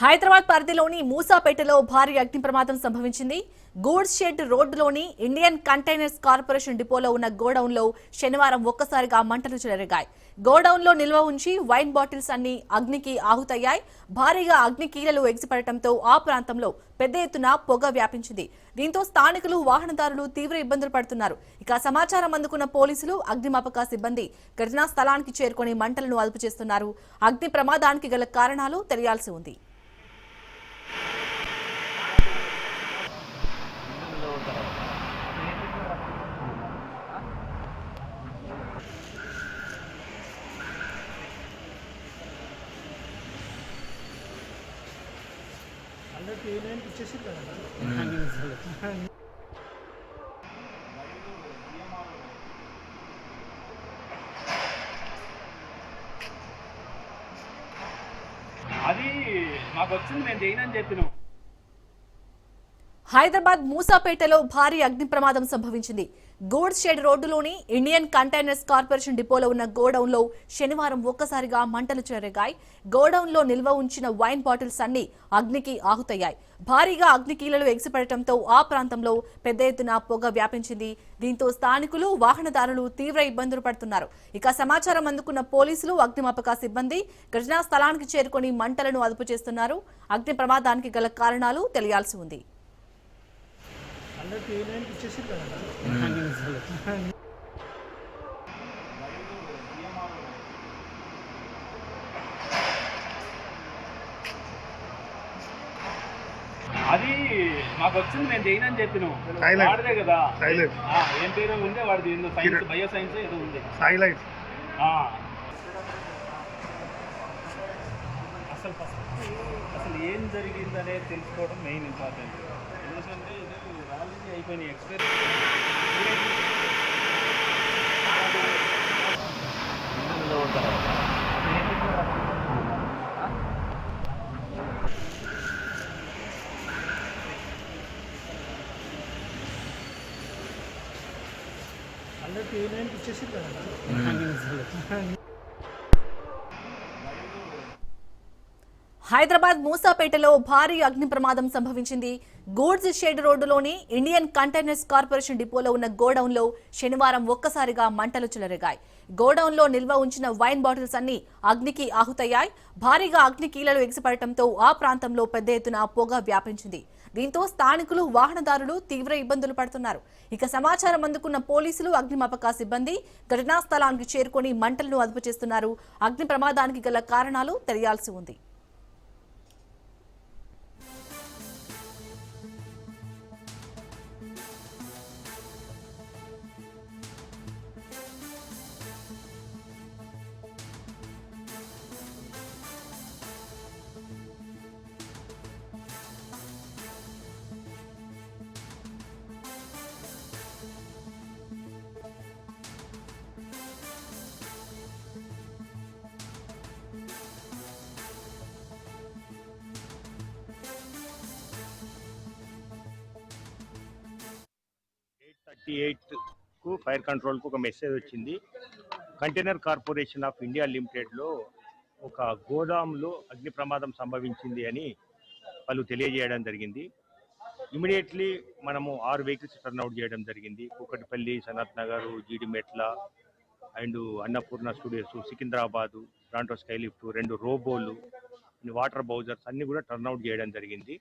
హైదరాబాద్ పరిధిలోని మూసాపేటలో భారీ అగ్ని ప్రమాదం సంభవించింది. గూడ్స్ షెడ్ రోడ్డులోని ఇండియన్ కంటైనర్స్ కార్పొరేషన్ డిపోలో ఉన్న గోడౌన్లో శనివారం ఒక్కసారిగా మంటలు చెలరిగాయి. గోడౌన్లో నిల్వ ఉంచి వైన్ బాటిల్స్ అన్ని అగ్నికి ఆహుతయ్యాయి. భారీగా అగ్ని కీలలు ఎగిసిపడటంతో ఆ ప్రాంతంలో పెద్ద ఎత్తున పొగ వ్యాపించింది. దీంతో స్థానికులు వాహనదారులు తీవ్ర ఇబ్బందులు పడుతున్నారు. ఇక సమాచారం అందుకున్న పోలీసులు అగ్నిమాపక సిబ్బంది ఘటనా స్థలానికి చేరుకుని మంటలను అదుపు చేస్తున్నారు. అగ్ని ప్రమాదానికి గల కారణాలు తెలియాల్సి ఉంది. కదా అది మాకు వచ్చింది నేను చేయనని చెప్పిన. హైదరాబాద్ మూసాపేటలో భారీ అగ్ని ప్రమాదం సంభవించింది. గోడ్ షెడ్ రోడ్డులోని ఇండియన్ కంటైనర్స్ కార్పొరేషన్ డిపోలో ఉన్న గోడౌన్లో శనివారం ఒక్కసారిగా మంటలు చెరగాయి గోడౌన్లో నిల్వ ఉంచిన వైన్ బాటిల్స్ అన్ని అగ్నికి ఆహుతయ్యాయి. భారీగా అగ్నికీలలు ఎగిసిపడటంతో ఆ ప్రాంతంలో పెద్ద ఎత్తున పొగ వ్యాపించింది. దీంతో స్థానికులు వాహనదారులు తీవ్ర ఇబ్బందులు పడుతున్నారు. ఇక సమాచారం అందుకున్న పోలీసులు అగ్నిమాపక సిబ్బంది ఘటనా స్థలానికి చేరుకొని మంటలను అదుపు చేస్తున్నారు. అగ్ని ప్రమాదానికి గల కారణాలు తెలియాల్సి ఉంది. అందరికి కదా. అది మాకు వచ్చింది నేను చేయనని చెప్పిన. వాడిదే కదా. ఏం పేరు ఉందే? వాడిది ఏందో సైన్స్ బయో సైన్స్ ఏదో ఉంది. హైలైట్ ఆ, అసలు ఫస్ట్ అసలు ఏం జరిగిందనే తెలుసుకోవడం మెయిన్ ఇంపార్టెంట్ ఎందుకంటే ఇది రాలింది అయిపోయినాయి ఎక్స్పైరీ. అందరికి యూనియన్ ఇచ్చేసి కదా హైదరాబాద్ మూసాపేటలో భారీ అగ్ని ప్రమాదం సంభవించింది. గూడ్స్ షెడ్ రోడ్డులోని ఇండియన్ కంటైనర్స్ కార్పొరేషన్ డిపోలో ఉన్న గోడౌన్లో శనివారం ఒక్కసారిగా మంటలు చెలరేగాయి. గోడౌన్లో నిల్వ ఉంచిన వైన్ బాటిల్స్ అన్ని అగ్నికి ఆహుతయ్యాయి. భారీగా అగ్ని కీలలు ఎగిసిపడటంతో ఆ ప్రాంతంలో పెద్ద ఎత్తున పొగ వ్యాపించింది. దీంతో స్థానికులు వాహనదారులు తీవ్ర ఇబ్బందులు పడుతున్నారు. ఇక సమాచారం అందుకున్న పోలీసులు అగ్నిమాపక సిబ్బంది ఘటనా స్థలానికి చేరుకొని మంటలను అదుపు చేస్తున్నారు అగ్ని ప్రమాదానికి గల కారణాలు తెలియాల్సి ఉంది. ఎయిట్ ఎయిట్కు ఫైర్ కంట్రోల్కు ఒక మెసేజ్ వచ్చింది. కంటైనర్ కార్పొరేషన్ ఆఫ్ ఇండియా లిమిటెడ్లో ఒక గోదాంలో అగ్ని ప్రమాదం సంభవించింది అని వాళ్ళు తెలియజేయడం జరిగింది. ఇమీడియట్లీ మనము ఆరు వెహికల్స్ టర్న్అవుట్ చేయడం జరిగింది. కూకటిపల్లి సనత్ నగర్ జీడిమెట్ల అండ్ అన్నపూర్ణ స్టూడియోస్ సికింద్రాబాదు దాంట్లో స్కైలిఫ్ట్ రెండు రోబోలు వాటర్ బౌజర్స్ అన్నీ కూడా టర్న్అవుట్ చేయడం జరిగింది.